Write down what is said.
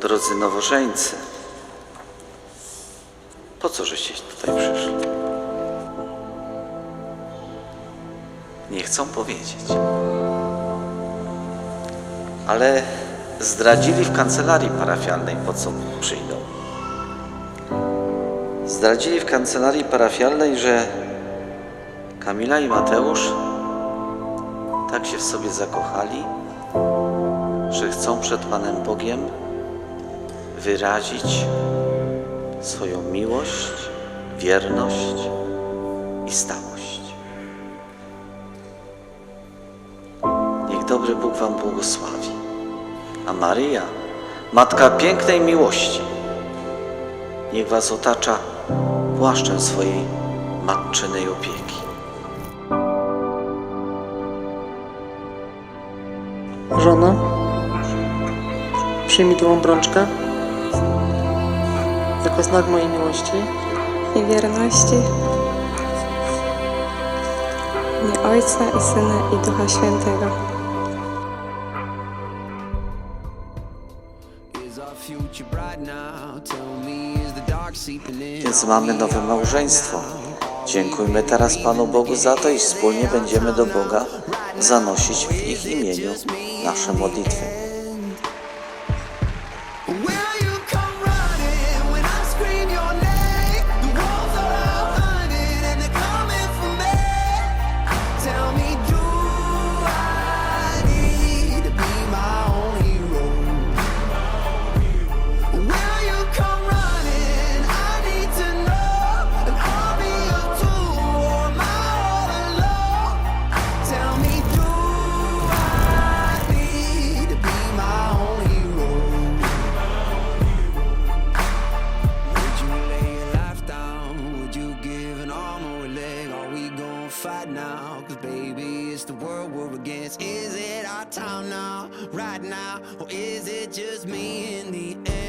Drodzy nowożeńcy, po co żeście tutaj przyszli? Nie chcą powiedzieć. Ale zdradzili w kancelarii parafialnej, po co przyjdą. Zdradzili w kancelarii parafialnej, że Kamila i Mateusz tak się w sobie zakochali, że chcą przed Panem Bogiem wyrazić swoją miłość, wierność i stałość. Niech dobry Bóg Wam błogosławi. A Maryja, Matka pięknej miłości, niech Was otacza płaszczem swojej matczynej opieki. Żono, przyjmij tą obrączkę jako znak mojej miłości i wierności imię Ojca i Syna i Ducha Świętego. Więc mamy nowe małżeństwo. Dziękujmy teraz Panu Bogu za to i wspólnie będziemy do Boga zanosić w ich imieniu nasze modlitwy. Now? Cause baby, it's the world we're against. Is it our time now, right now? Or is it just me in the end?